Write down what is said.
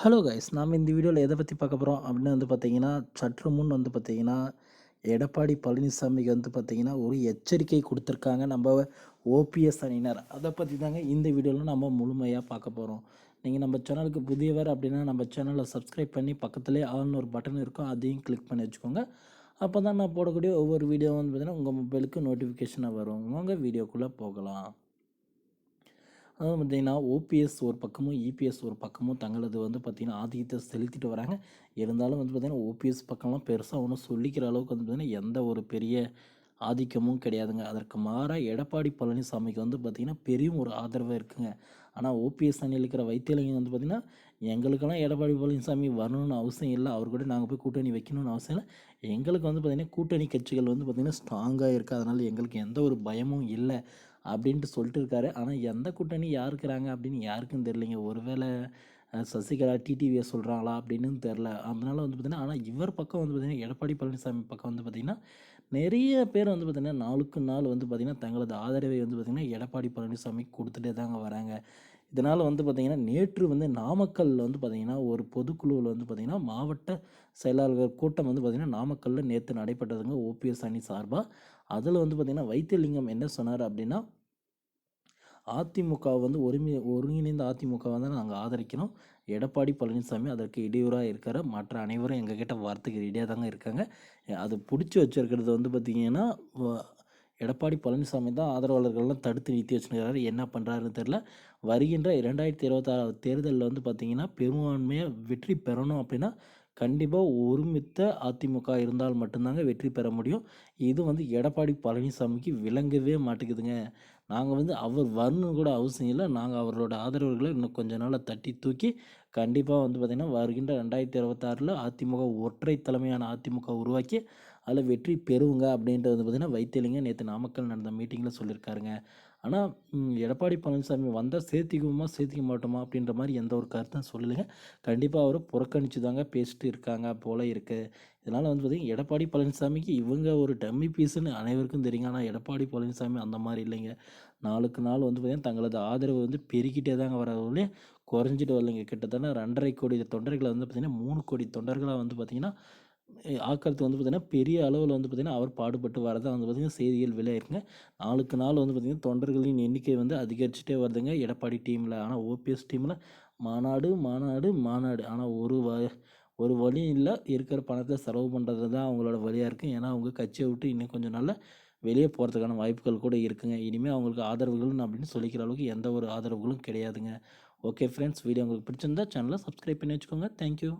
Hello guys நாம் இந்த வீடியோவில் எதை பற்றி பார்க்க போகிறோம் அப்படின்னு வந்து பார்த்தீங்கன்னா சற்று முன் வந்து பார்த்தீங்கன்னா எடப்பாடி பழனிசாமிக்கு வந்து பார்த்தீங்கன்னா ஒரு எச்சரிக்கை கொடுத்துருக்காங்க நம்ம ஓபிஎஸ் அணியினர். அதை பற்றி தாங்க இந்த வீடியோவில் நம்ம முழுமையாக பார்க்க போகிறோம் நீங்கள் நம்ம சேனலுக்கு புதியவர் அப்படின்னா நம்ம சேனலை சப்ஸ்கிரைப் பண்ணி பக்கத்துலேயே ஆல்னு ஒரு பட்டன் இருக்கும் அதையும் கிளிக் பண்ணி வச்சுக்கோங்க. அப்போ தான் நான் போடக்கூடிய ஒவ்வொரு வீடியோ வந்து பார்த்தீங்கன்னா உங்கள் மொபைலுக்கு நோட்டிஃபிகேஷனாக வரும். வாங்க வீடியோக்குள்ளே போகலாம். அதாவது பார்த்திங்கன்னா ஓபிஎஸ் ஒரு பக்கமும் இபிஎஸ் ஒரு பக்கமும் தங்களது வந்து பார்த்திங்கன்னா ஆதிக்கத்தை செலுத்திட்டு வராங்க. இருந்தாலும் வந்து பார்த்திங்கன்னா ஓபிஎஸ் பக்கம்லாம் பெருசாக ஒன்றும் சொல்லிக்கிற அளவுக்கு வந்து பார்த்திங்கன்னா எந்த ஒரு பெரிய ஆதிக்கமும் கிடையாதுங்க. அதற்கு மாறாக எடப்பாடி பழனிசாமிக்கு வந்து பார்த்திங்கன்னா பெரிய ஒரு ஆதரவாக இருக்குங்க. ஆனால் ஓபிஎஸ் அணியில் இருக்கிற வைத்தியலிங்கம் வந்து பார்த்திங்கன்னா எங்களுக்கெல்லாம் எடப்பாடி பழனிசாமி வரணும்னு அவசியம் இல்லை. அவர் கூட நாங்கள் போய் கூட்டணி வைக்கணும்னு அவசியம் இல்லை. எங்களுக்கு வந்து பார்த்திங்கன்னா கூட்டணி கட்சிகள் வந்து பார்த்திங்கன்னா ஸ்ட்ராங்காக இருக்குது அதனால் எங்களுக்கு எந்த ஒரு பயமும் இல்லை. அப்படின்ட்டு சொல்லிட்டு இருக்காரு ஆனால் எந்த கூட்டணி யாருக்குறாங்க அப்படின்னு யாருக்கும் தெரியலைங்க ஒருவேளை சசிகலா டிடிவியை சொல்கிறாங்களா அப்படின்னு தெரில அதனால வந்து பார்த்திங்கன்னா ஆனால் இவர் பக்கம் வந்து பார்த்திங்கன்னா எடப்பாடி பழனிசாமி பக்கம் வந்து பார்த்திங்கன்னா நிறைய பேர் வந்து பார்த்திங்கன்னா நாளுக்கு நாள் வந்து பார்த்திங்கன்னா தங்களது ஆதரவை வந்து பார்த்திங்கன்னா எடப்பாடி பழனிசாமி கொடுத்துட்டே தாங்க வராங்க இதனால் வந்து பார்த்திங்கன்னா நேற்று வந்து நாமக்கல்லில் வந்து பார்த்திங்கன்னா ஒரு பொதுக்குழுவில் வந்து பார்த்திங்கன்னா மாவட்ட செயலாளர்கள் கூட்டம் வந்து பார்த்திங்கன்னா நாமக்கல்லில் நேற்று நடைபெற்றதுங்க ஓபிஎஸ் அணி சார்பாக அதில் வந்து பார்த்திங்கன்னா வைத்தியலிங்கம் என்ன சொன்னார் அப்படின்னா அதிமுக வந்து ஒருமி ஒருங்கிணைந்த அதிமுக வந்து நாங்கள் ஆதரிக்கிறோம். எடப்பாடி பழனிசாமி அதற்கு இடையூறாக இருக்கிற மற்ற அனைவரும் எங்ககிட்ட வார்த்தைக்கு ரெடியாக தாங்க இருக்காங்க. அது பிடிச்சி வச்சிருக்கிறது வந்து பார்த்திங்கன்னா எடப்பாடி பழனிசாமி தான் ஆதரவாளர்கள்லாம் தடுத்து நிறுத்தி வச்சுருக்கிறாரு. என்ன பண்ணுறாருன்னு தெரில வருகின்ற இரண்டாயிரத்தி இருபத்தாறு தேர்தலில் வந்து பார்த்திங்கன்னா பெரும்பான்மையாக வெற்றி பெறணும் அப்படின்னா கண்டிப்பாக ஒருமித்த அதிமுக இருந்தால் மட்டும்தாங்க வெற்றி பெற முடியும். இது வந்து எடப்பாடி பழனிசாமிக்கு விளங்கவே மாட்டேங்குதுங்க. நாங்கள் வந்து அவர் வரணும்னு கூட அவசியம் இல்லை. நாங்கள் அவரோட ஆதரவுகளை இன்னும் கொஞ்ச நாளாக தட்டி தூக்கி கண்டிப்பாக வந்து பார்த்திங்கன்னா வருகின்ற ரெண்டாயிரத்தி இருபத்தாறில் அதிமுக ஒற்றை தலைமையான அதிமுக உருவாக்கி அதில் வெற்றி பெறுவுங்க அப்படின்றது வந்து பார்த்திங்கன்னா வைத்தியலிங்க நேற்று நாமக்கல் நடந்த மீட்டிங்கில் சொல்லியிருக்காருங்க ஆனால் எடப்பாடி பழனிசாமி வந்தால் சேர்த்திக்குவோமா சேர்த்திக்க மாட்டோமா அப்படின்ற மாதிரி எந்த ஒரு கருத்தும் சொல்லலைங்க. கண்டிப்பாக அவர் புறக்கணிச்சு தாங்க பேசிட்டு இருக்காங்க போல் இருக்குது இதனால் வந்து பார்த்திங்கன்னா எடப்பாடி பழனிசாமிக்கு இவங்க ஒரு டம்மி பீஸுன்னு அனைவருக்கும் தெரியுங்க ஆனால் எடப்பாடி பழனிசாமி அந்த மாதிரி இல்லைங்க. நாளுக்கு நாள் வந்து பார்த்திங்கன்னா தங்களது ஆதரவு வந்து பெருக்கிட்டே தாங்க வரவங்களே குறைஞ்சிட்டு வரலைங்க. கிட்டத்தட்ட ரெண்டரை கோடி தொண்டர்களை வந்து பார்த்திங்கன்னா மூணு கோடி தொண்டர்களாக வந்து பார்த்திங்கன்னா ஆக்கிறது வந்து பார்த்திங்கன்னா பெரிய அளவில் வந்து பார்த்திங்கன்னா அவர் பாடுபட்டு வரதான் வந்து பார்த்திங்கன்னா செய்திகள் வெளியாயிருக்குங்க. நாளுக்கு நாள் வந்து பார்த்திங்கன்னா தொண்டர்களின் எண்ணிக்கை வந்து அதிகரிச்சுட்டே வருதுங்க எடப்பாடி டீமில். ஆனால் ஓபிஎஸ் டீமில் மாநாடு மாநாடு மாநாடு. ஆனால் ஒரு வ ஒரு வழி இல்லை. இருக்கிற பணத்தை செலவு பண்ணுறது தான் அவங்களோட வழியாக இருக்குது ஏன்னா அவங்க கட்சியை விட்டு இன்னும் கொஞ்சம் நாளில் வெளியே போகிறதுக்கான வாய்ப்புகள் கூட இருக்குங்க. இனிமேல் அவங்களுக்கு ஆதரவுகள் அப்படின்னு சொல்லிக்கிற அளவுக்கு எந்த ஒரு ஆதரவுகளும் கிடையாதுங்க. ஓகே ஃப்ரெண்ட்ஸ் வீடியோ உங்களுக்கு பிடிச்சிருந்தா சேனலை சப்ஸ்கிரைப் பண்ணி வச்சுக்கோங்க. தேங்க்யூ